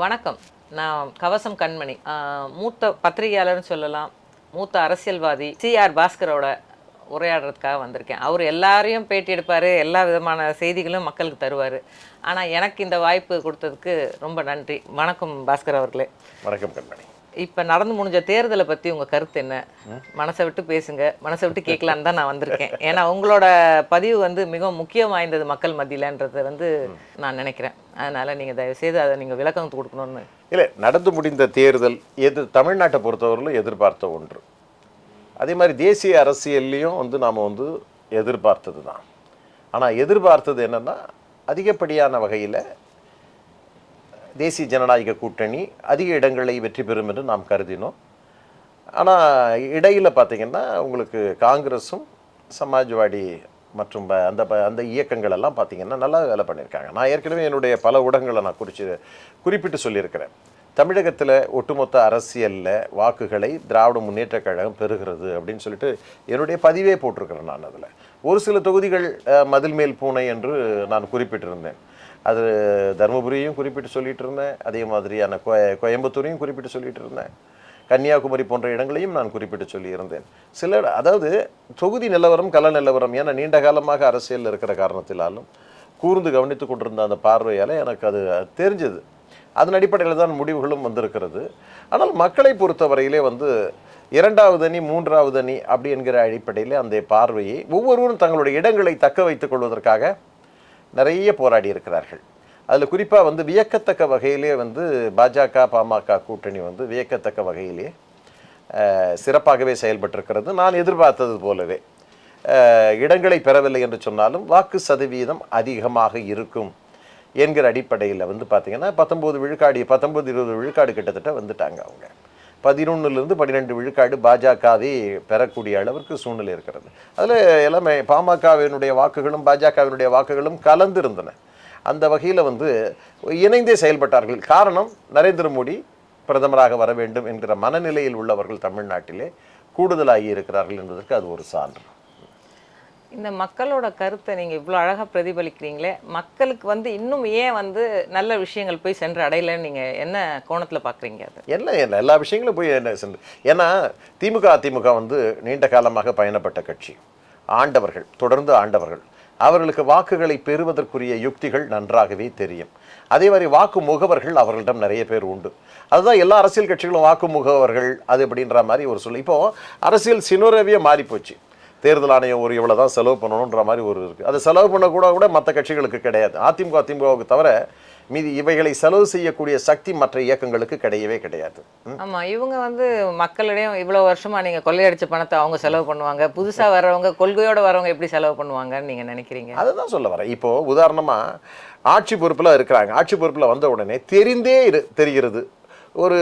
வணக்கம். நான் கவசம் கண்மணி. மூத்த பத்திரிகையாளர்னு சொல்லலாம் மூத்த அரசியல்வாதி சிஆர் பாஸ்கரோட உரையாடுறதுக்காக வந்திருக்கேன். அவர் எல்லாரையும் பேட்டி எடுப்பார் எல்லா விதமான செய்திகளும் மக்களுக்கு தருவார். ஆனால் எனக்கு இந்த வாய்ப்பு கொடுத்ததுக்கு ரொம்ப நன்றி. வணக்கம் பாஸ்கர் அவர்களே. வணக்கம் கண்மணி. இப்போ நடந்து முடிஞ்ச தேர்தலை பற்றி உங்கள் கருத்து என்ன? மனசை விட்டு பேசுங்க. மனசை விட்டு கேட்கலான்னு தான் நான் வந்திருக்கேன். ஏன்னா உங்களோட பதிவு வந்து மிகவும் முக்கியம் வாய்ந்தது மக்கள் மத்தியிலன்றதை வந்து நான் நினைக்கிறேன். அதனால் நீங்கள் தயவுசெய்து அதை நீங்கள் விளக்கம் கொடுக்கணும்னு. இல்லை நடந்து முடிந்த தேர்தல் எது தமிழ்நாட்டை பொறுத்தவரையிலும் எதிர்பார்த்த ஒன்று. அதே மாதிரி தேசிய அரசியல்லையும் வந்து நாம் வந்து எதிர்பார்த்தது தான். ஆனால் எதிர்பார்த்தது என்னென்னா அதிகப்படியான வகையில் தேசிய ஜனநாயக கூட்டணி அதிக இடங்களை வெற்றி பெறும் என்று நாம் கருதினோம். ஆனால் இடையில் பார்த்தீங்கன்னா உங்களுக்கு காங்கிரஸும் சமாஜ்வாடி மற்றும் ப- அந்த ப- அந்த இயக்கங்கள் எல்லாம் பார்த்தீங்கன்னா நல்லா வேலை பண்ணியிருக்காங்க. நான் ஏற்கனவே என்னுடைய பல ஊடகங்களை நான் குறித்து குறிப்பிட்டு சொல்லியிருக்கிறேன். தமிழகத்தில் ஒட்டுமொத்த அரசியலில் வாக்குகளை திராவிட முன்னேற்ற கழகம் பெறுகிறது அப்படின்னு சொல்லிட்டு என்னுடைய பதிவே போட்டிருக்கிறேன் நான் அதில். ஒரு சில தொகுதிகள் மதில் மேல் பூனை என்று நான் குறிப்பிட்டிருந்தேன். அது தருமபுரியையும் குறிப்பிட்டு சொல்லிகிட்டு இருந்தேன் அதே மாதிரியான கோ கோயம்புத்தூரையும் குறிப்பிட்டு சொல்லிகிட்டு இருந்தேன் கன்னியாகுமரி போன்ற இடங்களையும் நான் குறிப்பிட்டு சொல்லியிருந்தேன். சில அதாவது தொகுதி நிலவரம் கல நிலவரம் ஏன்னா நீண்ட காலமாக அரசியலில் இருக்கிற காரணத்தினாலும் கூர்ந்து கவனித்து கொண்டிருந்த அந்த பார்வையால் எனக்கு அது தெரிஞ்சது. அதன் அடிப்படையில் தான் முடிவுகளும் வந்திருக்கிறது. ஆனால் மக்களை பொறுத்தவரையிலே வந்து இரண்டாவது அணி மூன்றாவது அணி அப்படி என்கிற அடிப்படையில் அந்த பார்வையை ஒவ்வொருவரும் தங்களுடைய இடங்களை தக்க வைத்துக் கொள்வதற்காக நிறைய போராடி இருக்கிறார்கள். அதில் குறிப்பாக வந்து வியக்கத்தக்க வகையிலே வந்து பாஜக பாமக கூட்டணி வந்து வியக்கத்தக்க வகையிலே சிறப்பாகவே செயல்பட்டிருக்கிறது. நான் எதிர்பார்த்தது போலவே இடங்களை பெறவில்லை என்று சொன்னாலும் வாக்கு சதவீதம் அதிகமாக இருக்கும் என்கிற அடிப்படையில் வந்து பார்த்திங்கன்னா பத்தொம்போது விழுக்காடு பத்தொம்போது இருபது விழுக்காடு கிட்டத்தட்ட வந்துட்டாங்க அவங்க. பதினொன்னுலேருந்து பன்னிரெண்டு விழுக்காடு பாஜகவே பெறக்கூடிய அளவிற்கு சூழ்நிலை இருக்கிறது. அதில் எல்லாமே பாமகவினுடைய வாக்குகளும் பாஜகவினுடைய வாக்குகளும் கலந்திருந்தன. அந்த வகையில் வந்து இணைந்தே செயல்பட்டார்கள். காரணம் நரேந்திர மோடி பிரதமராக வர வேண்டும் என்கிற மனநிலையில் உள்ளவர்கள் தமிழ்நாட்டிலே கூடுதலாகி இருக்கிறார்கள் என்பதற்கு அது ஒரு சான்று. இந்த மக்களோட கருத்தை நீங்கள் இவ்வளோ அழகாக பிரதிபலிக்கிறீங்களே மக்களுக்கு வந்து இன்னும் ஏன் வந்து நல்ல விஷயங்கள் போய் சென்று அடையலைன்னு நீங்கள் என்ன கோணத்தில் பார்க்குறீங்க அது? என்ன என்ன எல்லா விஷயங்களும் போய் என்ன சென்று. ஏன்னா திமுக அதிமுக வந்து நீண்ட காலமாக பயணப்பட்ட கட்சி. ஆண்டவர்கள் தொடர்ந்து ஆண்டவர்கள். அவர்களுக்கு வாக்குகளை பெறுவதற்குரிய யுக்திகள் நன்றாகவே தெரியும். அதே மாதிரி வாக்கு முகவர்கள் அவர்களிடம் நிறைய பேர் உண்டு. அதுதான் எல்லா அரசியல் கட்சிகளும் வாக்கு முகவர்கள் அது அப்படின்ற மாதிரி ஒரு சொல்லு இப்போது அரசியல் சினோரவியே மாறிப்போச்சு. தேர்தல் ஆணையம் ஒரு இவ்வளோ தான் செலவு பண்ணணுன்ற மாதிரி ஒரு இருக்குது அது செலவு பண்ண கூட கூட மற்ற கட்சிகளுக்கு கிடையாது. அதிமுக அதிமுகவுக்கு தவிர மீதி இவைகளை செலவு செய்யக்கூடிய சக்தி மற்ற இயக்கங்களுக்கு கிடையவே கிடையாது. ஆமா இவங்க வந்து மக்களிடையும் இவ்வளோ வருஷமா நீங்க கொள்ளையடிச்ச பணத்தை அவங்க செலவு பண்ணுவாங்க. புதுசா வர்றவங்க கொள்கையோட வரவங்க எப்படி செலவு பண்ணுவாங்கன்னு நீங்க நினைக்கிறீங்க? அதை தான் சொல்ல வரேன். இப்போ உதாரணமா ஆட்சி பொறுப்பில் இருக்கிறாங்க. ஆட்சி பொறுப்பில் வந்த உடனே தெரிந்தே இரு தெரிகிறது. ஒரு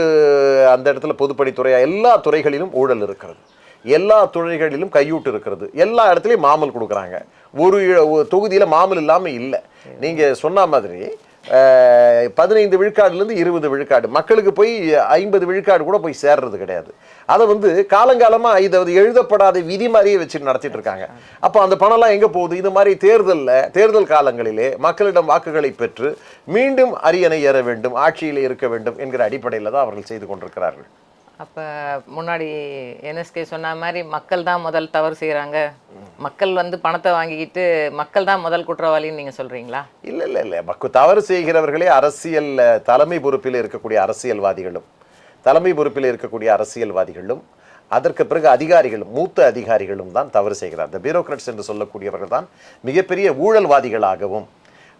அந்த இடத்துல பொதுப்பணித்துறையா எல்லா துறைகளிலும் ஊழல் இருக்கிறது. எல்லா துணைகளிலும் கையூட்டு இருக்கிறது. எல்லா இடத்துலையும் மாமல் கொடுக்குறாங்க. ஒரு ஒரு தொகுதியில் மாமல் இல்லாமல் இல்லை. நீங்கள் சொன்ன மாதிரி பதினைந்து விழுக்காடுலேருந்து இருபது விழுக்காடு. மக்களுக்கு போய் ஐம்பது விழுக்காடு கூட போய் சேர்றது கிடையாது. அதை வந்து காலங்காலமாக இதை வந்து எழுதப்படாத விதி மாதிரியே வச்சு நடத்திட்டு இருக்காங்க. அப்போ அந்த பணம்லாம் எங்கே போகுது? இது மாதிரி தேர்தலில் தேர்தல் காலங்களிலே மக்களிடம் வாக்குகளை பெற்று மீண்டும் அரியணை ஏற வேண்டும் ஆட்சியில் இருக்க வேண்டும் என்கிற அடிப்படையில் தான் அவர்கள் செய்து கொண்டிருக்கிறார்கள். அப்போ முன்னாடி என்எஸ்கே சொன்ன மாதிரி மக்கள் தான் முதல் தவறு செய்கிறாங்க மக்கள் வந்து பணத்தை வாங்கிக்கிட்டு மக்கள் தான் முதல் குற்றவாளின்னு நீங்கள் சொல்கிறீங்களா இல்லை இல்லை இல்லை. மக்கு தவறு செய்கிறவர்களே அரசியல் தலைமை பொறுப்பில் இருக்கக்கூடிய அரசியல்வாதிகளும் தலைமை பொறுப்பில் இருக்கக்கூடிய அரசியல்வாதிகளும் அதற்கு பிறகு அதிகாரிகளும் மூத்த அதிகாரிகளும் தான் தவறு செய்கிறார். இந்த பியூரோக்ராட்ஸ் என்று சொல்லக்கூடியவர்கள் தான் மிகப்பெரிய ஊழல்வாதிகளாகவும்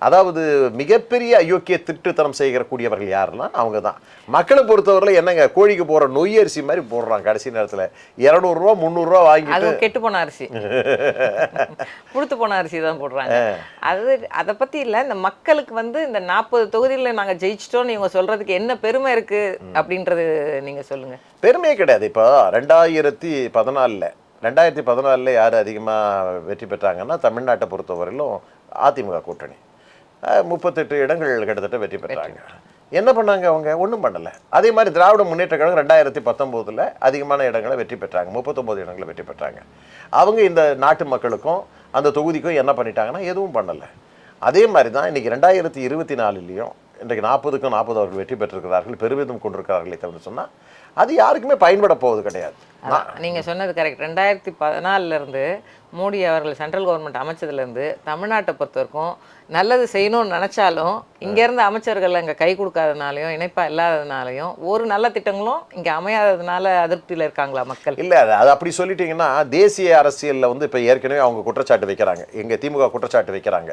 அதாவது மிகப்பெரிய அயோக்கிய திட்டுத்தனம் செய்கிறக்கூடியவர்கள் யாருன்னா அவங்க தான் மக்களை பொறுத்தவரையில என்னங்க கோழிக்கு போகிற நொய்யரிசி மாதிரி போடுறாங்க. கடைசி நேரத்தில் இரநூறுவா முந்நூறுரூவா அதுவும் கெட்டு போன அரிசி. புழுத்து போன அரிசி தான் போடுறாங்க. அது அதை பத்தி இல்ல இந்த மக்களுக்கு வந்து இந்த நாற்பது தொகுதியில நாங்க ஜெயிச்சிட்டோம்னு இவங்க சொல்றதுக்கு என்ன பெருமை இருக்கு அப்படின்றது நீங்க சொல்லுங்க. பெருமையே கிடையாது. இப்போ ரெண்டாயிரத்தி பதினாலில் ரெண்டாயிரத்தி பதினாலில் யார் அதிகமாக வெற்றி பெற்றாங்கன்னா தமிழ்நாட்டை பொறுத்தவரையிலும் அதிமுக கூட்டணி. முப்பத்தெட்டு இடங்கள் கிட்டத்தட்ட வெற்றி பெற்றாங்க. என்ன பண்ணாங்க அவங்க? ஒன்றும் பண்ணலை. அதே மாதிரி திராவிட முன்னேற்ற கழகம் ரெண்டாயிரத்தி பத்தொம்போதில் அதிகமான இடங்களை வெற்றி பெற்றாங்க. முப்பத்தொம்போது இடங்களை வெற்றி பெற்றாங்க. அவங்க இந்த நாட்டு மக்களுக்கும் அந்த தொகுதிக்கும் என்ன பண்ணிட்டாங்கன்னா எதுவும் பண்ணலை. அதே மாதிரி தான் இன்றைக்கி ரெண்டாயிரத்தி இருபத்தி நாலுலேயும் இன்றைக்கு நாற்பதுக்கும் நாற்பது அவர்கள் வெற்றி பெற்றிருக்கிறார்கள் பெருமிதம் கொண்டிருக்கிறார்களே தவிர சொன்னால் அது யாருக்குமே பயன்பட போவது கிடையாது. அதான் நீங்க சொன்னது கரெக்ட் ரெண்டாயிரத்தி பதினாலுல இருந்து மோடி அவர்கள் சென்ட்ரல் கவர்மெண்ட் அமைச்சதுல இருந்து தமிழ்நாட்டை பொறுத்த வரைக்கும் நல்லது செய்யணும்னு நினைச்சாலும் இங்கேருந்து அமைச்சர்கள் அங்க கை கொடுக்காதனாலையும் இணைப்பா இல்லாததுனாலையும் ஒரு நல்ல திட்டங்களும் இங்க அமையாததுனால அதிருப்தியில இருக்காங்களா மக்கள்? இல்லை அது அது அப்படி சொல்லிட்டீங்கன்னா தேசிய அரசியலில் வந்து இப்போ ஏற்கனவே அவங்க குற்றச்சாட்டு வைக்கிறாங்க. எங்கள் திமுக குற்றச்சாட்டு வைக்கிறாங்க.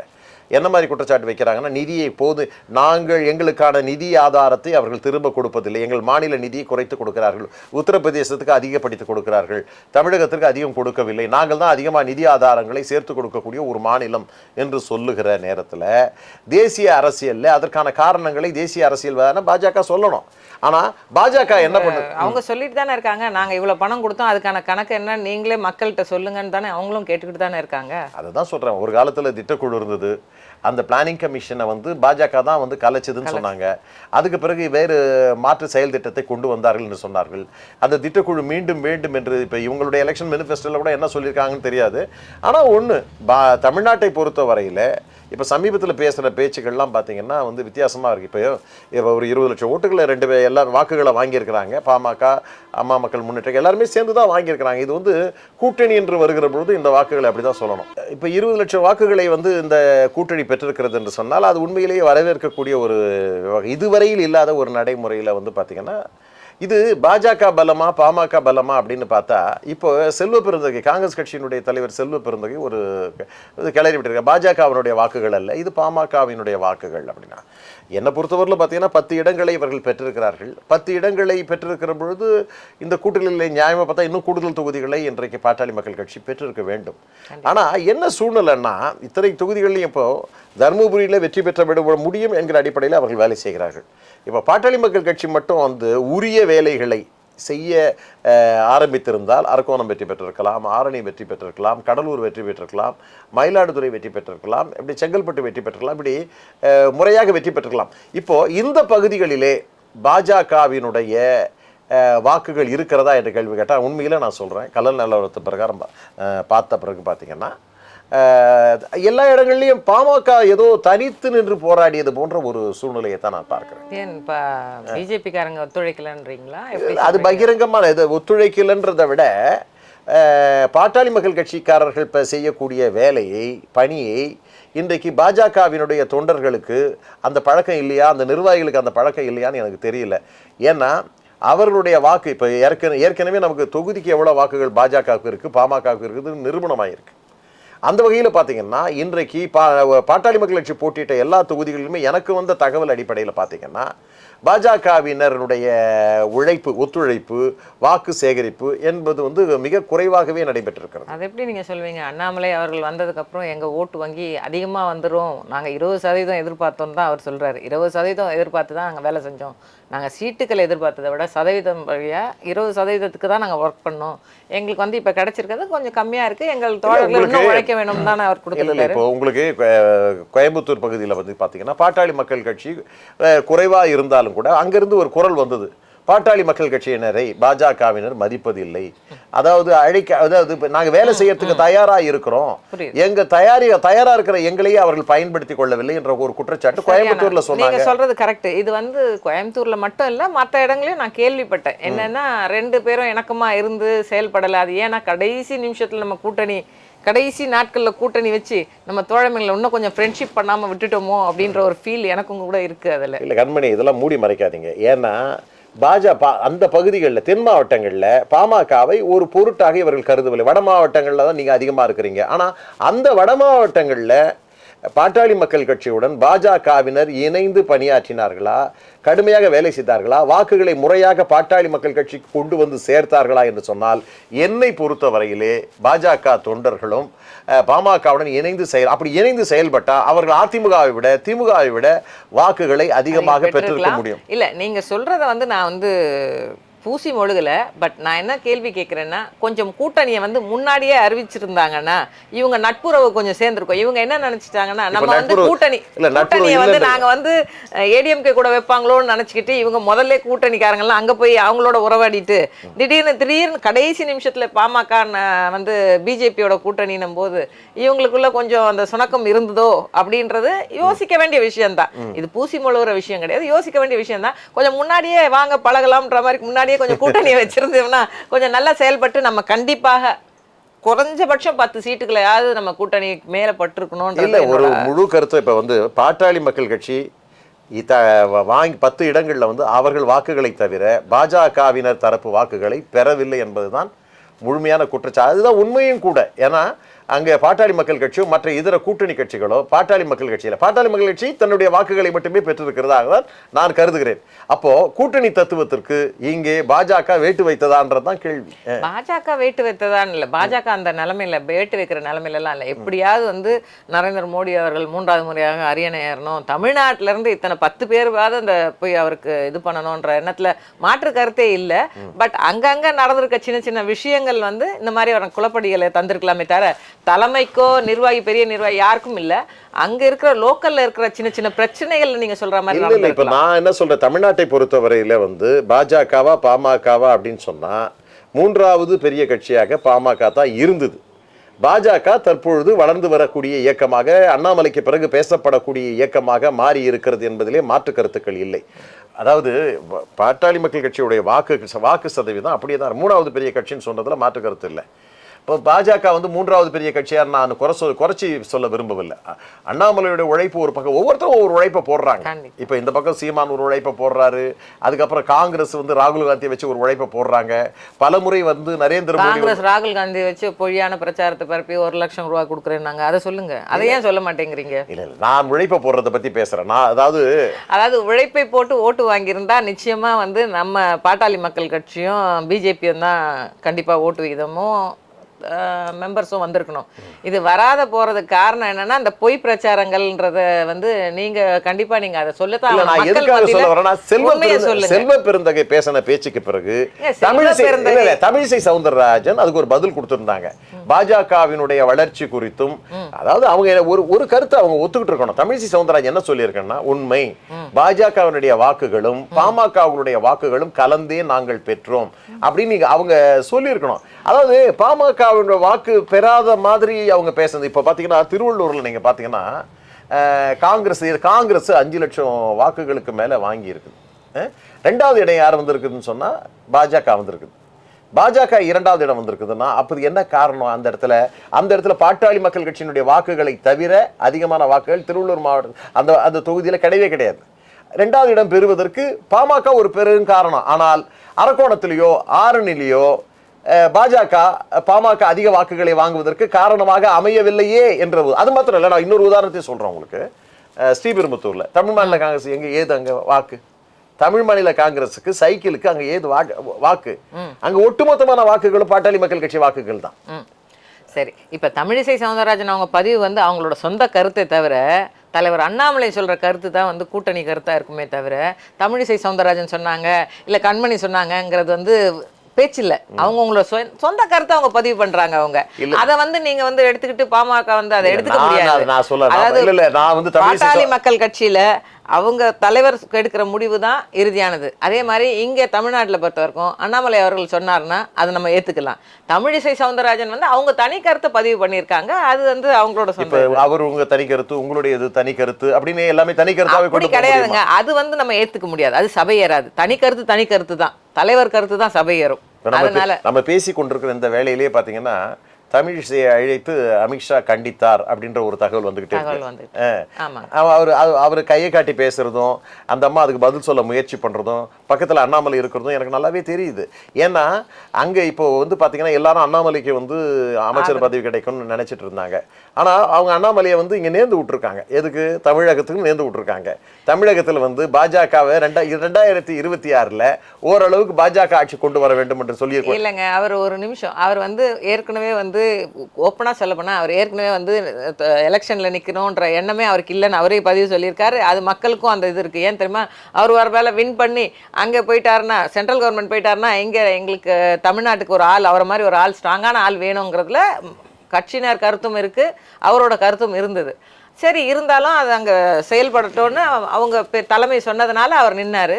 என்ன மாதிரி குற்றச்சாட்டு வைக்கிறாங்கன்னா நிதியை போது நாங்கள் எங்களுக்கான நிதி ஆதாரத்தை அவர்கள் திரும்ப கொடுப்பதில்லை. எங்கள் மாநில நிதியை குறைத்து கொடுக்கிறார்கள். உத்தரப்பிரதேசத்துக்கு அதிகப்படுத்தி கொடுக்கிறார்கள். தமிழகத்திற்கு அதிகம் கொடுக்கவில்லை. நாங்கள் தான் அதிகமாக நிதி ஆதாரங்களை சேர்த்து கொடுக்கக்கூடிய ஒரு மாநிலம் என்று சொல்லுகிற நேரத்தில் தேசிய அரசியலில் அதற்கான காரணங்களை தேசிய அரசியல் பாஜக சொல்லணும். ஆனால் பாஜக என்ன பண்ணுது அவங்க சொல்லிட்டு தானே இருக்காங்க. நாங்க இவ்வளவு பணம் கொடுத்தோம். அதுக்கான கணக்கு என்ன? நீங்களே மக்கள்கிட்ட சொல்லுங்கன்னு தானே அவங்களும் கேட்டுக்கிட்டு தானே இருக்காங்க. அதை தான் சொல்கிறேன் ஒரு காலத்தில் திட்டக்குழு இருந்தது. அந்த பிளானிங் கமிஷனை வந்து பாஜக தான் வந்து கலைச்சதுன்னு சொன்னாங்க. அதுக்கு பிறகு வேறு மாற்று செயல் திட்டத்தை கொண்டு வந்தார்கள் என்று சொன்னார்கள். அந்த திட்டக்குழு மீண்டும் வேண்டும் என்று இப்போ இவங்களுடைய எலெக்ஷன் மேனிஃபெஸ்டோவில் கூட என்ன சொல்லியிருக்காங்கன்னு தெரியாது. ஆனால் ஒன்று பா தமிழ்நாட்டை பொறுத்த வரையில் இப்போ சமீபத்தில் பேசுகிற பேச்சுக்கள்லாம் பார்த்தீங்கன்னா வந்து வித்தியாசமாக இருக்குது இப்போ இப்போ ஒரு இருபது லட்சம் ஓட்டுகளை ரெண்டு பேர் எல்லா வாக்குகளை வாங்கியிருக்கிறாங்க. பாமக அம்மா மக்கள் முன்னேற்றம் எல்லாருமே சேர்ந்து தான் வாங்கியிருக்கிறாங்க. இது வந்து கூட்டணி என்று வருகிற பொழுது இந்த வாக்குகளை அப்படி தான் சொல்லணும். இப்போ இருபது லட்சம் வாக்குகளை வந்து இந்த கூட்டணி பெற்றிருக்கிறது என்று சொன்னால் அது உண்மையிலேயே வரவேற்கக்கூடிய ஒரு இதுவரையில் இல்லாத ஒரு நடைமுறையில் வந்து பார்த்திங்கன்னா இது பாஜக பலமா பாமக பலமா அப்படின்னு பார்த்தா இப்போ செல்வ பெருந்தகை காங்கிரஸ் கட்சியினுடைய தலைவர் செல்வ பெருந்தகை ஒரு கிளறி விட்டுருக்க பாஜகவினுடைய வாக்குகள் அல்ல இது பாமகவினுடைய வாக்குகள் அப்படின்னா. என்னை பொறுத்தவரையில் பார்த்தீங்கன்னா பத்து இடங்களை இவர்கள் பெற்றிருக்கிறார்கள். பத்து இடங்களை பெற்றிருக்கிற பொழுது இந்த கூட்டணியில் நியாயமாக பார்த்தா இன்னும் கூடுதல் தொகுதிகளை இன்றைக்கு பாட்டாளி மக்கள் கட்சி பெற்றிருக்க வேண்டும். ஆனால் என்ன சூழ்நிலைன்னா இத்தனை தொகுதிகளையும் இப்போ தருமபுரியில் வெற்றி பெற்ற விட முடியும் என்கிற அடிப்படையில் அவர்கள் வேலை செய்கிறார்கள். இப்போ பாட்டாளி மக்கள் கட்சி மட்டும் வந்து உரிய வேலைகளை செய்ய ஆரம்பித்திருந்தால் அரக்கோணம் வெற்றி பெற்றிருக்கலாம் ஆரணி வெற்றி பெற்றிருக்கலாம் கடலூர் வெற்றி பெற்றிருக்கலாம் மயிலாடுதுறை வெற்றி பெற்றிருக்கலாம் இப்படி செங்கல்பட்டு வெற்றி பெற்றிருக்கலாம் இப்படி முறையாக வெற்றி பெற்றிருக்கலாம். இப்போது இந்த பகுதிகளிலே பாஜகவினுடைய வாக்குகள் இருக்கிறதா என்று கேள்வி கேட்டால் உண்மையில் நான் சொல்கிறேன் கலல் நிலவரத்து பிரகாரம் பார்த்த பிறகு பார்த்திங்கன்னா எல்லா இடங்கள்லையும் பாமக ஏதோ தனித்து நின்று போராடியது போன்ற ஒரு சூழ்நிலையை தான் நான் பார்க்கிறேன். ஏன் இப்ப பிஜேபிக்காரங்க ஒத்துழைக்கலன்றீங்களா? அது பகிரங்கமான இது ஒத்துழைக்கலன்றதை விட பாட்டாளி மக்கள் கட்சிக்காரர்கள் இப்போ செய்யக்கூடிய வேலையை பணியை இன்றைக்கு பாஜகவினுடைய தொண்டர்களுக்கு அந்த பழக்கம் இல்லையா அந்த நிர்வாகிகளுக்கு அந்த பழக்கம் இல்லையான்னு எனக்கு தெரியல. ஏன்னா அவர்களுடைய வாக்கு இப்போ ஏற்கனவே ஏற்கனவே நமக்கு தொகுதிக்கு எவ்வளோ வாக்குகள் பாஜகவுக்கு இருக்குது பாமகவுக்கு இருக்குது நிரூபணமாயிருக்கு. அந்த வகையில் பார்த்தீங்கன்னா இன்றைக்கு பா பாட்டாளி மக்கள் கட்சி போட்டியிட்ட எல்லா தொகுதிகளிலுமே எனக்கு வந்த தகவல் அடிப்படையில் பார்த்தீங்கன்னா பாஜகவினருடைய உழைப்பு ஒத்துழைப்பு வாக்கு சேகரிப்பு என்பது வந்து மிக குறைவாகவே நடைபெற்றிருக்கிறது. அது எப்படி நீங்கள் சொல்லுவீங்க அண்ணாமலை அவர்கள் வந்ததுக்கப்புறம் எங்கள் ஓட்டு வங்கி அதிகமாக வந்துடும் நாங்கள் இருபது சதவீதம் எதிர்பார்த்தோம் தான் அவர் சொல்கிறார் இருபது சதவீதம் எதிர்பார்த்து தான் நாங்கள் வேலை செஞ்சோம். நாங்க சீட்டுக்கள் எதிர்பார்த்ததை விட சதவீதம் வழியா இருபது சதவீதத்துக்கு தான் நாங்க ஒர்க் பண்ணோம். எங்களுக்கு வந்து இப்ப கிடைச்சிருக்கிறது கொஞ்சம் கம்மியா இருக்கு. எங்கள் தோழர்கள் இன்னும் உழைக்க வேணும் தானே அவர் கொடுத்துருக்காரு இப்போ உங்களுக்கு கோயம்புத்தூர் பகுதியில் வந்து பார்த்தீங்கன்னா பாட்டாளி மக்கள் கட்சி குறைவாக இருந்தாலும் கூட அங்கிருந்து ஒரு குரல் வந்தது. பாட்டாளி மக்கள் கட்சியினரை பாஜகவினர் மதிப்பதில்லை. அதாவது அழைக்க அதாவது இப்ப நாங்க வேலை செய்யறதுக்கு தயாரா இருக்கிறோம். எங்க தயாரி தயாரா இருக்கிற எங்களையே அவர்கள் பயன்படுத்திக் கொள்ளவில்லை என்ற ஒரு குற்றச்சாட்டு கோயம்புத்தூர்ல சொன்னாங்க. சொல்றது கரெக்ட் இது வந்து கோயம்புத்தூர்ல மட்டும் இல்ல மத்த இடங்களையும் நான் கேள்விப்பட்டேன். என்னன்னா ரெண்டு பேரும் இணக்கமா இருந்து செயல்படல. அது ஏன்னா கடைசி நிமிஷத்துல நம்ம கூட்டணி கடைசி நாட்கள்ல கூட்டணி வச்சு நம்ம தோழமைகளை இன்னும் கொஞ்சம் ஃப்ரெண்ட்ஷிப் பண்ணாம விட்டுட்டோமோ அப்படின்ற ஒரு ஃபீல் எனக்கும் கூட இருக்கு அதுல. இல்ல கண்மணி இதெல்லாம் மூடி மறைக்காதீங்க. ஏன்னா பாஜக அந்த பகுதிகளில் தென் மாவட்டங்களில் பாமகவை ஒரு பொருட்டாக இவர்கள் கருதவில்லை. வட மாவட்டங்களில் தான் நீங்கள் அதிகமாக இருக்கிறீங்க. ஆனால் அந்த வட மாவட்டங்களில் பாட்டாளி மக்கள் கட்சியுடன் பாஜகவினர் இணைந்து பணியாற்றினார்களா? கடுமையாக வேலை செய்தார்களா? வாக்குகளை முறையாக பாட்டாளி மக்கள் கட்சிக்கு கொண்டு வந்து சேர்த்தார்களா என்று சொன்னால் என்னை பொறுத்த வரையிலே பாஜக தொண்டர்களும் பாமகவுடன் இணைந்து செயல் அப்படி இணைந்து செயல்பட்டா அவர்கள் அதிமுகவை விட திமுகவை விட வாக்குகளை அதிகமாக பெற்றிருக்க. முடியும். இல்ல நீங்க சொல்றத வந்து நான் வந்து பூசி மொழுகல பட் நான் என்ன கேள்வி கேட்குறேன்னா கொஞ்சம் கூட்டணியை வந்து முன்னாடியே அறிவிச்சிருந்தாங்கன்னா இவங்க நட்புறவு கொஞ்சம் சேர்ந்துருக்கும். இவங்க என்ன நினைச்சிட்டாங்கன்னா நம்ம வந்து கூட்டணி கூட்டணியை வந்து இல்லைன்னு நாங்க வந்து ஏடிஎம்கே கூட வைப்பாங்களோன்னு நினைச்சுக்கிட்டு இவங்க முதல்ல கூட்டணிக்காரங்க எல்லாம் அங்க போய் அவங்களோட உறவாடிட்டு திடீர்னு திடீர்னு கடைசி நிமிஷத்துல பாமக வந்து பிஜேபியோட கூட்டணினும் போது இவங்களுக்குள்ள கொஞ்சம் அந்த சுணக்கம் இருந்ததோ அப்படின்றது யோசிக்க வேண்டிய விஷயம்தான். இது பூசி மொழுகிற விஷயம் கிடையாது யோசிக்க வேண்டிய விஷயம் தான் கொஞ்சம் முன்னாடியே வாங்க பழகலாம்ன்ற மாதிரி முன்னாடியே கொஞ்சம் கூட்டணியை வச்சிருந்தோம்னா கொஞ்சம் நல்லா செயல்பட்டு நம்ம கண்டிப்பாக குறைஞ்சபட்சம் பத்து சீட்டுகளையாவது நம்ம கூட்டணி மேல இல்ல பட்டிருக்கணும்ன்றது ஒரு முழு கருத்து இப்ப வந்து பாட்டாளி மக்கள் கட்சி இத வாங்கி பத்து இடங்கள்ல வந்து அவர்கள் வாக்குகளை தவிர பாஜகவினர் தரப்பு வாக்குகளை பெறவில்லை என்பதுதான் முழுமையான குற்றச்சாட்டு. அதுதான் உண்மையும் கூட. ஏன்னா அங்க பாட்டாளி மக்கள் கட்சியும் மற்ற இதர கூட்டணி கட்சிகளோ பாட்டாளி மக்கள் கட்சியில பாட்டாளி மக்கள் கட்சி தன்னுடைய வாக்குகளை மட்டுமே பெற்றிருக்கிறதாக தான் நான் கருதுகிறேன். அப்போ கூட்டணி தத்துவத்திற்கு இங்கே பாஜக வேட்டு வைத்ததான்றதுதான் கேள்வி. பாஜக வேட்டு வைத்ததான் இல்லை. பாஜக அந்த நிலைமையில வேட்டு வைக்கிற நிலைமையிலலாம் இல்லை. எப்படியாவது வந்து நரேந்திர மோடி அவர்கள் மூன்றாவது முறையாக அரியணை ஏறணும். தமிழ்நாட்டுல இருந்து இத்தனை பத்து பேருவாவது அந்த போய் அவருக்கு இது பண்ணணுன்ற எண்ணத்துல மாற்று கருத்தே இல்லை. பட் அங்கங்க நடந்திருக்க சின்ன சின்ன விஷயங்கள் வந்து இந்த மாதிரி ஒரு குளப்படிகளை தந்திருக்கலாமே தவிர தலைமைக்கோ நிர்வாகி பெரிய நிர்வாகி யாருக்கும் இல்லை. அங்க இருக்கிற லோக்கல்ல இருக்கிற சின்ன சின்ன பிரச்சனைகள் நீங்க சொல்ற மாதிரி இல்ல இப்ப. நான் என்ன சொல்றேன்? தமிழ்நாட்டை பொறுத்தவரையில வந்து பாஜகவா பாமகவா அப்படின்னு சொன்னா மூன்றாவது பெரிய கட்சியாக பாமக தான் இருந்தது. பாஜக தற்பொழுது வளர்ந்து வரக்கூடிய இயக்கமாக அண்ணாமலைக்கு பிறகு பேசப்படக்கூடிய இயக்கமாக மாறி இருக்கிறது என்பதிலே மாற்று கருத்துக்கள் இல்லை. அதாவது பாட்டாளி மக்கள் கட்சியுடைய வாக்கு வாக்கு சதவீதம் அப்படியே தான் மூணாவது பெரிய கட்சின்னு சொன்னதுல மாற்று கருத்து இல்லை. இப்போ பாஜக வந்து மூன்றாவது பெரிய கட்சியார் நான் குறை சொல் குறைச்சி சொல்ல விரும்பவில்லை. அ- அண்ணாமலையோட உழைப்பு ஒரு பக்கம் ஒவ்வொருத்தரும் ஒவ்வொரு உழைப்பை போடுறாங்க. இப்போ இந்த பக்கம் சீமான் ஒரு உழைப்பை போடுறாரு. அதுக்கப்புறம் காங்கிரஸ் வந்து ராகுல் காந்தியை வச்சு ஒரு உழைப்பை போடுறாங்க. பலமுறை வந்து நரேந்திர காங்கிரஸ் ராகுல் காந்தி வச்சு பொய்யான பிரச்சாரத்தை பரப்பி ஒரு லட்சம் ரூபாய் கொடுக்குறேன்னாங்க. அதை சொல்லுங்க. அதை ஏன் சொல்ல மாட்டேங்கிறீங்க? இல்ல இல்ல. நான் உழைப்பை போடுறத பத்தி பேசுறேன். நான் அதாவது அதாவது உழைப்பை போட்டு ஓட்டு வாங்கியிருந்தா நிச்சயமா வந்து நம்ம பாட்டாளி மக்கள் கட்சியும் பிஜேபியும் தான் கண்டிப்பா ஓட்டு விகிதமும் மெம்பர்ஸும் வந்திருக்கணும். இது வராத போறதுக்கு காரணம் என்னன்னா அந்த பொய் பிரச்சாரங்கள்ன்றத வந்து நீங்க கண்டிப்பா நீங்க அதை சொல்லத்தான் நான் எதுக்காக சொல்ல வரேன்னா செல்வ செல்வ பெருந்தகை பேசின பேச்சுக்கு பிறகு தமிழிசை தமிழிசை சவுந்தரராஜன் அதுக்கு ஒரு பதில் கொடுத்திருந்தாங்க. பாஜகவினுடைய வளர்ச்சி குறித்தும் அதாவது அவங்க ஒரு ஒரு கருத்தை அவங்க ஒத்துக்கிட்டு இருக்கணும். தமிழிசை சவுந்தரராஜன் என்ன சொல்லியிருக்கேன்னா உண்மை. பாஜகவினுடைய வாக்குகளும் பாமகவினுடைய வாக்குகளும் கலந்தே நாங்கள் பெற்றோம். அப்படின்னு நீங்க அவங்க சொல்லியிருக்கணும். அதாவது பாமகவினுடைய வாக்கு பெறாத மாதிரி அவங்க பேசுனது. இப்போ பார்த்தீங்கன்னா திருவள்ளூரில் நீங்கள் பார்த்தீங்கன்னா காங்கிரஸ் காங்கிரஸ் அஞ்சு லட்சம் வாக்குகளுக்கு மேலே வாங்கி இருக்குது ரெண்டாவது இடம் யார் வந்திருக்குதுன்னு சொன்னால் பாஜக வந்திருக்குது. பாஜக இரண்டாவது இடம் வந்திருக்குதுன்னா அப்படி என்ன காரணம் அந்த இடத்துல? அந்த இடத்துல பாட்டாளி மக்கள் கட்சியினுடைய வாக்குகளை தவிர அதிகமான வாக்குகள் திருவள்ளூர் மாவட்டம் அந்த அந்த தொகுதியில் கிடையவே கிடையாது. ரெண்டாவது இடம் பெறுவதற்கு பாமக ஒரு பெரும் காரணம். ஆனால் அரக்கோணத்திலேயோ ஆரணிலேயோ பாஜக பாமக அதிக வாக்குகளை வாங்குவதற்கு காரணமாக அமையவில்லையே என்ற அது மாத்திரம் இல்லை நான் இன்னொரு உதாரணத்தை சொல்றேன் உங்களுக்கு. ஸ்ரீபெரும்புத்தூர்ல தமிழ் மாநில காங்கிரஸ் எங்க ஏது அங்க வாக்கு? தமிழ் மாநில காங்கிரஸுக்கு சைக்கிளுக்கு அங்க ஏது வாக்கு? வாக்கு அங்க ஒட்டுமொத்தமான வாக்குகளும் பாட்டாளி மக்கள் கட்சி வாக்குகள் தான். சரி இப்போ தமிழிசை சவுந்தரராஜன் அவங்க பதிவு வந்து அவங்களோட சொந்த கருத்தை தவிர தலைவர் அண்ணாமலை சொல்ற கருத்து தான் வந்து கூட்டணி கருத்தா இருக்குமே தவிர தமிழிசை சவுந்தரராஜன் சொன்னாங்க இல்ல கண்மணி சொன்னாங்கங்கிறது வந்து பேச்சு இல்ல அவங்க உங்களோட சொந்த கருத்தை அவங்க பதிவு பண்றாங்க அவங்க. அத வந்து நீங்க வந்து எடுத்துக்கிட்டு பாமக வந்து அதை எடுத்துக்க முடியாது. நான் சொல்ல அதாவது நான் வந்து பாட்டாளி மக்கள் கட்சியில அவங்க தலைவர் எடுக்கிற முடிவு தான் இறுதியானது. அதே மாதிரி இங்க தமிழ்நாட்டுல பொறுத்த வரைக்கும் அண்ணாமலை அவர்கள் சொன்னார்னா அதை நம்ம ஏத்துக்கலாம். தமிழிசை சவுந்தரராஜன் வந்து அவங்க தனி கருத்தை பதிவு பண்ணியிருக்காங்க. அது வந்து அவங்களோட இப்ப அவர் உங்க தனி கருத்து உங்களுடைய இது தனி கருத்து அப்படின்னு எல்லாமே தனி கருத்தாவே அப்படி கிடையாதுங்க? அது வந்து நம்ம ஏத்துக்க முடியாது. அது சபை ஏறாது. தனி கருத்து தனி கருத்து தான். தலைவர் கருத்து தான் சபை ஏறும். அதனால நம்ம பேசி கொண்டிருக்கிற இந்த வேலையிலேயே பாத்தீங்கன்னா தமிழிசையை அழைத்து அமித்ஷா கண்டித்தார் அப்படின்ற ஒரு தகவல் வந்துகிட்டே இருக்கு. அவர் அவ- அவர் கையை காட்டி பேசுறதும் அந்த அம்மா அதுக்கு பதில் சொல்ல முயற்சி பண்றதும் பக்கத்துல அண்ணாமலை இருக்கிறதும் எனக்கு நல்லாவே தெரியுது. ஏன்னா அங்க இப்போ வந்து பாத்தீங்கன்னா எல்லாரும் அண்ணாமலைக்கு வந்து அமைச்சர் பதவி கிடைக்கும்னு நினைச்சிட்டு இருந்தாங்க. ஆனா அவங்க அண்ணாமலையை வந்து இங்க நேர்ந்து விட்டுருக்காங்க. எதுக்கு? தமிழகத்துக்கு நேர்ந்து விட்டுருக்காங்க. தமிழகத்துல வந்து பாஜகவை ரெண்டா ரெண்டாயிரத்தி இருபத்தி ஆறுல ஓரளவுக்கு பாஜக ஆட்சி கொண்டு வர வேண்டும் என்று சொல்லி இல்லைங்க அவர் ஒரு நிமிஷம். அவர் வந்து ஏற்கனவே வந்து வந்து ஓப்பனாக சொல்ல போனால் அவர் ஏற்கனவே வந்து எலெக்ஷனில் நிற்கணுன்ற எண்ணமே அவருக்கு இல்லைன்னு அவரே பதிவு சொல்லியிருக்காரு. அது மக்களுக்கும் அந்த இது இருக்குது ஏன் தெரியுமா? அவர் வர வேலை வின் பண்ணி அங்கே போயிட்டாருன்னா சென்ட்ரல் கவர்மெண்ட் போயிட்டாருன்னா எங்கே எங்களுக்கு தமிழ்நாட்டுக்கு ஒரு ஆள் அவரை மாதிரி ஒரு ஆள் ஸ்ட்ராங்கான ஆள் வேணுங்கிறதுல கட்சியினர் கருத்தும் இருக்குது அவரோட கருத்தும் இருந்தது. சரி இருந்தாலும் அது அங்கே செயல்படட்டோன்னு அவங்க பெ- தலைமை சொன்னதுனால அவர் நின்னார்.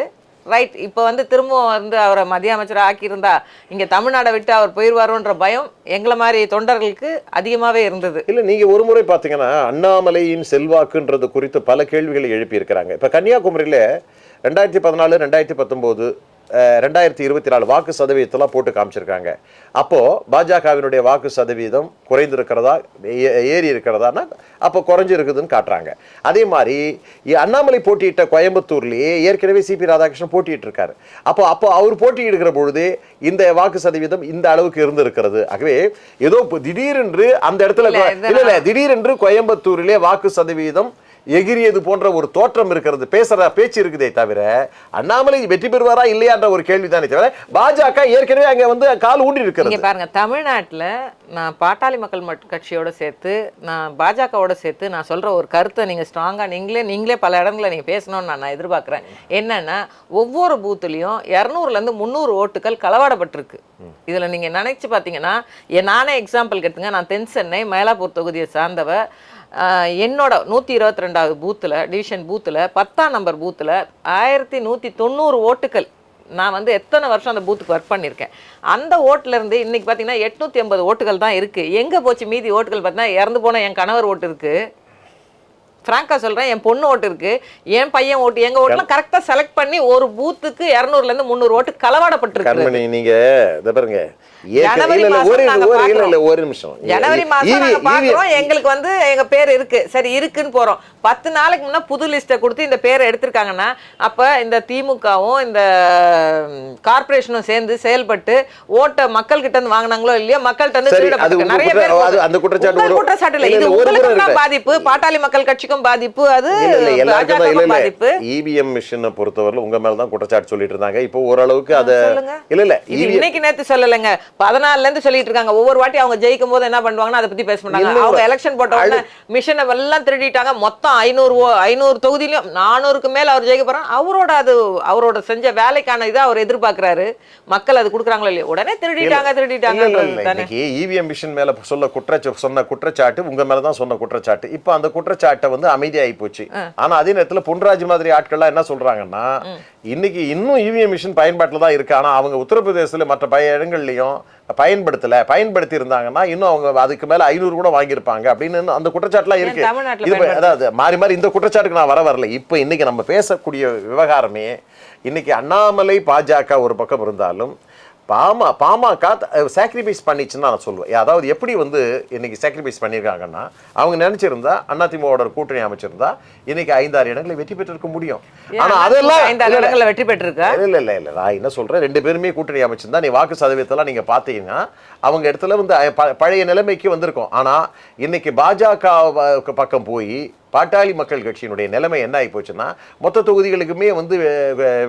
ரைட் இப்போ வந்து திரும்பவும் வந்து அவரை மத்திய அமைச்சராக ஆக்கியிருந்தா இங்கே தமிழ்நாடை விட்டு அவர் போயிடுவாரோன்ற பயம் எங்களை மாதிரி தொண்டர்களுக்கு அதிகமாகவே இருந்தது. இல்லை நீங்கள் ஒரு முறை பார்த்தீங்கன்னா அண்ணாமலையின் செல்வாக்குன்றது குறித்து பல கேள்விகளை எழுப்பியிருக்கிறாங்க. இப்போ கன்னியாகுமரியில் ரெண்டாயிரத்தி பதினாலு ரெண்டாயிரத்தி பத்தொம்போது ரெண்டாயிரத்தி இருபத்தி நாலு வாக்கு சதவீதத்தெல்லாம் போட்டு காமிச்சிருக்காங்க. அப்போ பாஜகவினுடைய வாக்கு சதவீதம் குறைந்திருக்கிறதா ஏறி இருக்கிறதானா அப்போ குறைஞ்சிருக்குதுன்னு காட்டுறாங்க. அதே மாதிரி அண்ணாமலை போட்டியிட்ட கோயம்புத்தூர்லயே ஏற்கனவே சிபி ராதாகிருஷ்ணன் போட்டியிட்டு இருக்காரு அப்போ அப்போ அவர் போட்டியிடுகிற பொழுது இந்த வாக்கு சதவீதம் இந்த அளவுக்கு இருந்திருக்கிறது. ஆகவே ஏதோ இப்ப திடீரென்று அந்த இடத்துல இல்ல இல்ல திடீரென்று கோயம்புத்தூரிலே வாக்கு சதவீதம் எகிரியது போன்ற ஒரு தோற்றம் இருக்கிறது. பேசுற பேச்சு இருக்குதே தவிர அண்ணாமலை வெற்றி பெறுவாரா இல்லையான்ற ஒரு கேள்விதானே தவிர பாஜக ஏற்கனவே அங்க வந்து கால் ஊண்டி இருக்கிறது. பாருங்க தமிழ்நாட்டில் நான் பாட்டாளி மக்கள் கட்சியோட சேர்த்து நான் பாஜகவோட சேர்த்து நான் சொல்ற ஒரு கருத்தை நீங்க ஸ்ட்ராங்கா நீங்களே நீங்களே பல இடங்களில் நீங்க பேசணும்னு நான் நான் எதிர்பார்க்கிறேன். என்னன்னா ஒவ்வொரு பூத்துலையும் இரநூறுல இருந்து முந்நூறு ஓட்டுகள் களவாடப்பட்டிருக்கு. இதுல நீங்க நினைச்சு பார்த்தீங்கன்னா என் நானே எக்ஸாம்பிள் எடுத்துங்க நான் தென் சென்னை மயிலாப்பூர் தொகுதியை சார்ந்தவ என்னோட நூற்றி இருபத்தி ரெண்டாவது பூத்தில் டிவிஷன் பூத்தில் பத்தாம் நம்பர் பூத்தில் ஆயிரத்தி நூற்றி தொண்ணூறு ஓட்டுகள். நான் வந்து எத்தனை வருஷம் அந்த பூத்துக்கு ஒர்க் பண்ணியிருக்கேன் அந்த ஓட்டிலேருந்து இன்னைக்கு பார்த்தீங்கன்னா எட்நூற்றி ஐம்பது ஓட்டுகள் தான் இருக்குது எங்கே போச்சு? மீதி ஓட்டுகள் பார்த்தீங்கன்னா இறந்து போன என் கணவர் ஓட்டு இருக்குது ஃப்ராங்காக சொல்கிறேன் என் பொண்ணு ஓட்டு இருக்குது என் பையன் ஓட்டு எங்கள் ஓட்டுலாம் கரெக்டாக செலக்ட் பண்ணி ஒரு பூத்துக்கு இரநூறுலேருந்து முந்நூறு ஓட்டு களவாடப்பட்டிருக்கு கண்மணி நீங்க இதை பாருங்க. ஜனவரி பாக்குறோம். எங்களுக்கு வந்து எங்க பேர் இருக்கு. சரி இருக்குன்னு போறோம். பத்து நாளைக்கு முன்ன புது லிஸ்ட்டை கொடுத்து இந்த பேரை எடுத்திருக்காங்கன்னா அப்ப இந்த திமுகவும் இந்த கார்ப்பரேஷனும் சேர்ந்து செயல்பட்டு ஓட்டை மக்கள் கிட்ட இருந்து வாங்கினாங்களோ இல்லையோ மக்கள்கிட்ட இருந்து நிறைய பேர் குற்றச்சாட்டு குற்றச்சாட்டு இல்ல. இது உங்களுக்கு. பாதிப்பு. பாட்டாளி மக்கள் கட்சிக்கும் பாதிப்பு அது பாதிப்பு. இவிஎம் மிஷினை பொறுத்தவரையில உங்க மேல தான் குற்றச்சாட்டு சொல்லிட்டு இருந்தாங்க. இப்போ ஓரளவுக்கு அத. இல்ல இல்ல EVM இன்னைக்கு நேத்து சொல்லலைங்க. பதினாலுல இருந்து சொல்லிட்டு இருக்காங்க. ஒவ்வொரு வாட்டி அவங்க ஜெயிக்கும் போது என்ன பண்ணுவாங்கன்னா அதை பத்தி பேச மாட்டாங்க அவங்க எலெக்ஷன் போட்ட உடனே மிஷனை எல்லாம் திருடிட்டாங்க. மொத்தம் ஐநூறு ஐநூறு தொகுதியிலும் நானூறுக்கு மேல அவர் ஜெயிக்க போறாங்க அவரோட அது அவரோட செஞ்ச வேலைக்கான இதை அவர் எதிர்பார்க்கறாரு. மக்கள் அது கொடுக்குறாங்களோ இல்லையோ? உடனே திருடிட்டாங்க திருடிட்டாங்க இவிஎம் மிஷின் மேல சொல்ல குற்றச்சா சொன்ன குற்றச்சாட்டு உங்க மேல தான் சொன்ன குற்றச்சாட்டு. இப்போ அந்த குற்றச்சாட்டை வந்து அமைதியாகி போச்சு. ஆனா அதே நேரத்துல பொன்ராஜ் மாதிரி ஆட்கள்லாம் என்ன சொல்றாங்கன்னா இன்னைக்கு இன்னும் இவிஎம் மிஷின் பயன்பாட்டுல தான் இருக்கு. ஆனா அவங்க உத்தரப்பிரதேசத்துல மற்ற பல இடங்கள்லயும் பயன்படுத்தல பயன்படுத்தி இருந்தாங்கன்னா இன்னும் அவங்க அதுக்கு மேல ஐநூறு கூட வாங்கியிருப்பாங்க அப்படின்னு அந்த குற்றச்சாட்டுலாம் இருக்கு. இது அதாவது மாறி மாறி இந்த குற்றச்சாட்டுக்கு நான் வர வரல. இப்போ இன்னைக்கு நம்ம பேசக்கூடிய விவகாரமே இன்னைக்கு அண்ணாமலை பாஜக ஒரு பக்கம் இருந்தாலும் பாமா பாமக சாக்ரிஃபைஸ் பண்ணிச்சுன்னு நான் சொல்லுவேன். அதாவது எப்படி வந்து இன்னைக்கு சாக்ரிஃபைஸ் பண்ணியிருக்காங்கன்னா அவங்க நினைச்சிருந்தா அதிமுகவோட கூட்டணி அமைச்சிருந்தா இன்னைக்கு ஐந்தாறு இடங்களை வெற்றி பெற்றிருக்க முடியும். ஆனா அதெல்லாம் இடங்கள்ல வெற்றி பெற்றிருக்கா? இல்ல இல்ல இல்ல நான் என்ன சொல்றேன்? ரெண்டு பேருமே கூட்டணி அமைச்சிருந்தா நீ வாக்கு சதவீதத்தெல்லாம் நீங்க பாத்தீங்கன்னா அவங்க இடத்துல வந்து பழைய நிலைமைக்கு வந்திருக்கும். ஆனா இன்னைக்கு பாஜக பக்கம் போய் பாட்டாளி மக்கள் கட்சியினுடைய நிலைமை என்ன ஆகி போச்சுன்னா மொத்த தொகுதிகளுக்குமே வந்து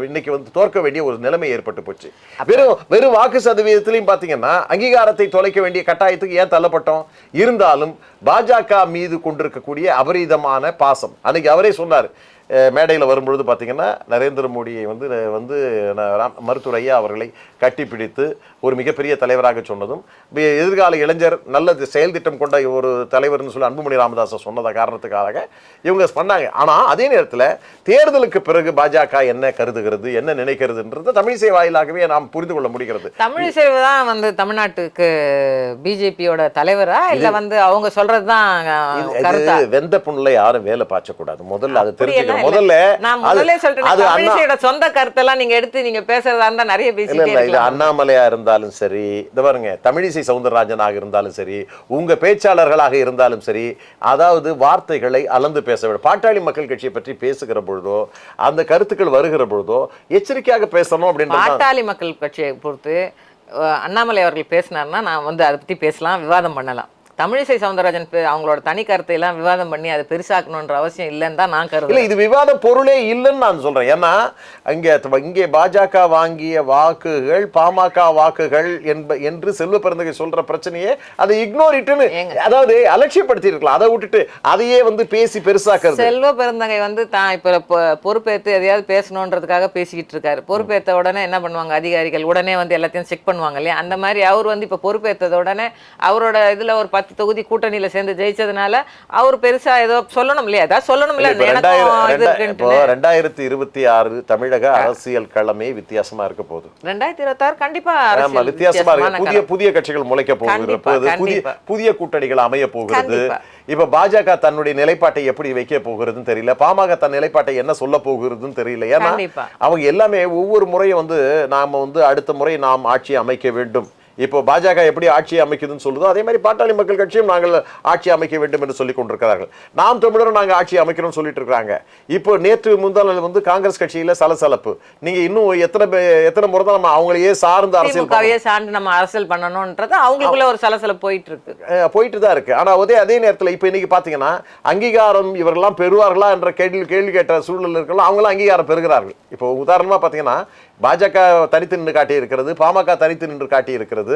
இன்னைக்கு வந்து தோற்க வேண்டிய ஒரு நிலைமை ஏற்பட்டு போச்சு. வெறும் வெறும் வாக்கு சதவீதத்திலையும் பாத்தீங்கன்னா அங்கீகாரத்தை தொலைக்க வேண்டிய கட்டாயத்துக்கு ஏன் தள்ளப்பட்டோம்? இருந்தாலும் பாஜக மீது கொண்டிருக்கக்கூடிய அபரீதமான பாசம். அன்னைக்கு அவரே சொன்னார். மேடையில் வரும்பொழுது பார்த்தீங்கன்னா நரேந்திர மோடியை வந்து வந்து மருத்துவர் ஐயா அவர்களை கட்டிப்பிடித்து ஒரு மிகப்பெரிய தலைவராக சொன்னதும் எதிர்கால இளைஞர் நல்ல தி- செயல் திட்டம் கொண்ட ஒரு தலைவர்னு சொல்லி அன்புமணி ராமதாஸை சொன்னத காரணத்துக்காக இவங்க பண்ணாங்க. ஆனால் அதே நேரத்தில் தேர்தலுக்கு பிறகு பாஜக என்ன கருதுகிறது என்ன நினைக்கிறதுன்றது தமிழிசை வாயிலாகவே நாம் புரிந்து கொள்ள முடிகிறது. தமிழிசை தான் வந்து தமிழ்நாட்டுக்கு பிஜேபியோட தலைவரா? இல்ல வந்து அவங்க கருத்தா? இது வெந்த புண்ணுல யாரும் வேலை பாய்ச்சக்கூடாது முதல்ல அதை தெரிஞ்சுக்கணும். முதல்ல நான் முதல்ல சொல்றேன் சொந்த கருத்தெல்லாம் நீங்க எடுத்து நீங்க பேசுறதா இருந்தா நிறைய இருக்கலாம். அண்ணாமலையா இருந்தாலும் சரி இந்த பாருங்க தமிழிசை சவுந்தரராஜனாக இருந்தாலும் சரி உங்க பேச்சாளர்களாக இருந்தாலும் சரி அதாவது வார்த்தைகளை அளந்து பேச வேண்டும். பாட்டாளி மக்கள் கட்சியை பற்றி பேசுகிற பொழுதோ அந்த கருத்துக்கள் வருகிற பொழுதோ எச்சரிக்கையாக பேசணும் அப்படின்னு பாட்டாளி மக்கள் கட்சியை பொறுத்து அண்ணாமலை அவர்கள் பேசினார்னா நான் வந்து அதை பத்தி பேசலாம் விவாதம் பண்ணலாம். தமிழிசை சவுந்தரராஜன் அவங்களோட தனி கருத்தை எல்லாம் விவாதம் பண்ணி அதை பெருசாக்கணுன்ற அவசியம் இல்லைன்னு தான் நான் இல்ல கருதுறேன் இது விவாத பொருளே இல்லைன்னு நான் சொல்றேன். ஏன்னா அங்கே இங்கே பாஜக வாங்கிய வாக்குகள் பாமக வாக்குகள் என்ப என்று செல்வ பெருந்தகை சொல்ற பிரச்சனையே அதை இக்னோர் இட்டுன்னு ஏங்க. அதாவது அலட்சியப்படுத்தி இருக்கலாம் அதை விட்டுட்டு அதையே வந்து பேசி பெருசாக்குறது. செல்வ பெருந்தகை வந்து தான் இப்ப பொ- பொறுப்பேத்து எதையாவது பேசணுன்றதுக்காக பேசிக்கிட்டு இருக்காரு. பொறுப்பேத்த உடனே என்ன பண்ணுவாங்க அதிகாரிகள்? உடனே வந்து எல்லாத்தையும் செக் பண்ணுவாங்க இல்லையா? அந்த மாதிரி அவர் வந்து இப்ப பொறுப்பேற்றத உடனே அவரோட இதுல ஒரு பத்து தொகுதி கூட்டணியில சேர்ந்து ஜெயிச்சதுனால அவர் பெருசா ஏதோ சொல்லணும் இல்லையா? ஏதாவது சொல்லணும் இல்ல இப்ப எனக்கும் ரெண்டாயிரம் இது ரெண்டா- இப்போ இருக்குன்ட்டு ரெண்டாயிரத்தி இருபத்தி ஆறு தமிழக அரசியல் களமே வித்தியாசமா இருக்க போகுது. ரெண்டாயிரத்தி இருபத்தாறு கண்டிப்பா ஆமா அரசியல் வித்தியாசமா இருக்கு. புதிய புதிய கட்சிகள் முளைக்க போகிறது கண்டிப்பா, புது- புதிய கண்டிப்பா. புதிய கூட்டணிகள் அமைய போகிறது. கண்டிப்பா. இப்ப பாஜக தன்னுடைய நிலைப்பாட்டை எப்படி வைக்க போகிறதுன்னு தெரியல. பாமக தன் நிலைப்பாட்டை என்ன சொல்ல போகிறதுன்னு தெரியல. ஏன்னா கண்டிப்பா. அவங்க எல்லாமே ஒவ்வொரு முறையும் வந்து நாம வந்து அடுத்த முறை நாம் ஆட்சி அமைக்க வேண்டும். இப்போ பாஜக எப்படி ஆட்சி அமைக்குதுன்னு சொல்லுதோ அதே மாதிரி பாட்டாளி மக்கள் கட்சியும் நாங்கள் ஆட்சி அமைக்க வேண்டும் என்று சொல்லிக் கொண்டிருக்கிறார்கள். நாம் தமிழரும் நாங்கள் ஆட்சி அமைக்கிறோம்னு சொல்லிட்டு இருக்காங்க இப்போ நேற்று முந்தாள் வந்து காங்கிரஸ் கட்சியில சலசலப்பு. நீங்க இன்னும் எத்தனை எத்தனை முறை தான் நம்ம அவங்களையே சார்ந்து அரசியல் சார்ந்து நம்ம அரசியல் பண்ணணும்ன்றது அவங்களுக்குள்ள ஒரு சலசல போயிட்டு இருக்கு போயிட்டு தான் இருக்கு. ஆனா அதே அதே நேரத்துல இப்போ இன்னைக்கு பாத்தீங்கன்னா அங்கீகாரம் இவரெல்லாம் பெறுவார்களா என்ற கேள்வி கேள்வி கேட்ட சூழல் இருக்கலாம் அவங்களாம் அங்கீகாரம் பெறுகிறார்கள். இப்போ உதாரணமா பாத்தீங்கன்னா பாஜக தனித்து நின்று காட்டி இருக்கிறது பாமக தனித்து நின்று காட்டி இருக்கிறது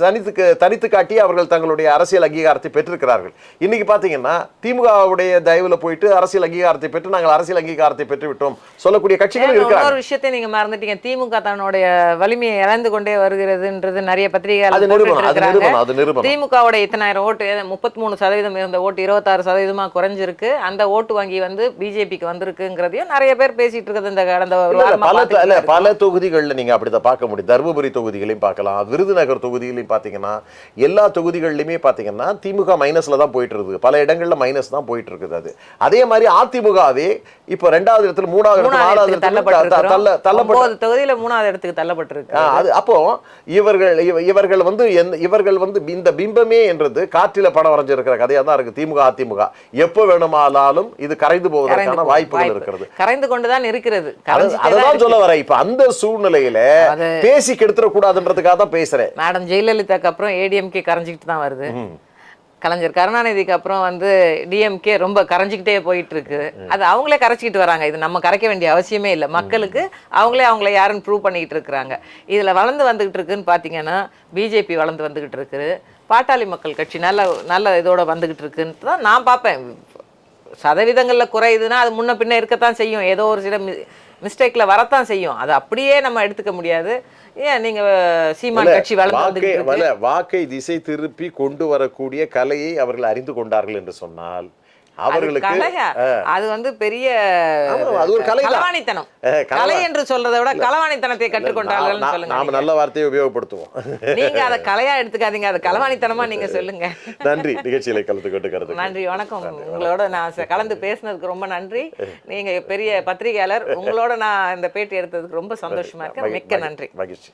தனித்து தனித்து காட்டி அவர்கள் தங்களுடைய அரசியல் அங்கீகாரத்தை பெற்றிருக்கிறார்கள். இன்னைக்கு பாத்தீங்கன்னா திமுகவுடைய தயவுல போயிட்டு அரசியல் அங்கீகாரத்தை பெற்று நாங்கள் அரசியல் அங்கீகாரத்தை பெற்று விட்டோம். சொல்லக்கூடிய கட்சிகள் இன்னொரு விஷயத்தை நீங்க மறந்துட்டீங்க. திமுக தன்னுடைய வலிமையை இழந்து கொண்டே வருகிறதுன்றது நிறைய பத்திரிகைகள் அது நிறுவனம் அது போட்டுட்டு நிறுவனம் இருக்காங்க. அது நிறுவனம் திமுகவோட இத்தனாயிரம் ஓட்டு முப்பத்தி மூணு சதவீதம் இருந்த ஓட்டு இருபத்தாறு சதவீதமா குறைஞ்சிருக்கு. அந்த ஓட்டு வங்கி வந்து பிஜேபிக்கு வந்திருக்குங்கிறதையும் நிறைய பேர் பேசிட்டு இருக்குது இந்த கடந்த பல. பல தொகுதிகளில் நீங்க அப்படிதான் பார்க்க முடியும். தருமபுரி தொகுதிகளையும் பார்க்கலாம் விருதுநகர் தொகுதிகளையும் பார்த்தீங்கன்னா எல்லா தொகுதிகள்லையுமே பார்த்தீங்கன்னா திமுக மைனஸ்ல தான் போயிட்டு இருக்குது பல இடங்கள்ல மைனஸ் தான் போயிட்டு இருக்குது அது. அதே மாதிரி அதிமுகவே இப்போ ரெண்டாவது இடத்துல மூணாவது இடத்துல நாலாவது இடத்துல தள்ள. தள்ளப்பட்ட தொகுதியில மூணாவது இடத்துக்கு தள்ளப்பட்டிருக்கு. அது அப்போ இவர்கள் இவ- இவர்கள் வந்து இவர்கள் வந்து இந்த பிம்பமே என்றது காற்றில படம் வரைஞ்சிருக்கிற கதையா தான் இருக்கு. திமுக அதிமுக. எப்போ வேணுமானாலும் இது கரைந்து போவதற்கான வாய்ப்புகள் வாய்ப்பு. இருக்கிறது. கரைந்து கொண்டுதான் இருக்கிறது. அததான். சொல்ல வரேன். இப்ப அந்த சூழ்நிலையில பேசி கெடுத்துட கூடாதுன்றதுக்காக தான் பேசுறேன். மேடம் ஜெயலலிதாக்கு அப்புறம் ஏடிஎம்கே கரைஞ்சிக்கிட்டு தான் வருது. கலைஞர் கருணாநிதிக்கு அப்புறம் வந்து டிஎம்கே ரொம்ப கரைஞ்சிக்கிட்டே போயிட்டு இருக்கு அது அவங்களே கரைச்சிக்கிட்டு வராங்க. இது நம்ம கரைக்க வேண்டிய அவசியமே இல்லை. மக்களுக்கு அவங்களே அவங்கள யாருன்னு ப்ரூவ் பண்ணிக்கிட்டு இருக்கிறாங்க. இதுல வளர்ந்து வந்துகிட்டு இருக்குன்னு பார்த்தீங்கன்னா பிஜேபி வளர்ந்து வந்துகிட்டு இருக்குது பாட்டாளி மக்கள் கட்சி நல்ல நல்ல இதோட வந்துகிட்டு இருக்குன்னு தான் நான் பார்ப்பேன். சதவீதங்களில் குறையுதுன்னா அது முன்ன பின்ன இருக்கத்தான் செய்யும். ஏதோ ஒரு சில மிஸ்டேக்கில் வரத்தான் செய்யும். அது அப்படியே நம்ம எடுத்துக்க முடியாது. ஏன்? நீங்க சீமான் கட்சி வளர்ந்து வாக்கை திசை திருப்பி கொண்டு வரக்கூடிய கலையை அவர்கள் அறிந்து கொண்டார்கள் என்று சொன்னால் அவர்களுக்கு? அது வந்து பெரிய அது ஒரு அஹ், களவா- கலை என்று சொல்றதை விட களவாணித்தனத்தை கற்றுக்கொண்டார்கள் சொல்லுங்க நாம நல்ல வார்த்தையை உபயோகப்படுத்துவோம். நீங்க அதை கலையா எடுத்துக்காதீங்க அதை களவாணித்தனமா நீங்க சொல்லுங்க. நன்றி. நிகழ்ச்சியில கலந்து கொண்டு நன்றி வணக்கம். உங்களோட நான் கலந்து பேசுனதுக்கு ரொம்ப நன்றி. நீங்க பெரிய பத்திரிகையாளர். உங்களோட நான் இந்த பேட்டி எடுத்ததுக்கு ரொம்ப சந்தோஷமா இருக்கேன். மிக்க நன்றி. மகிழ்ச்சி.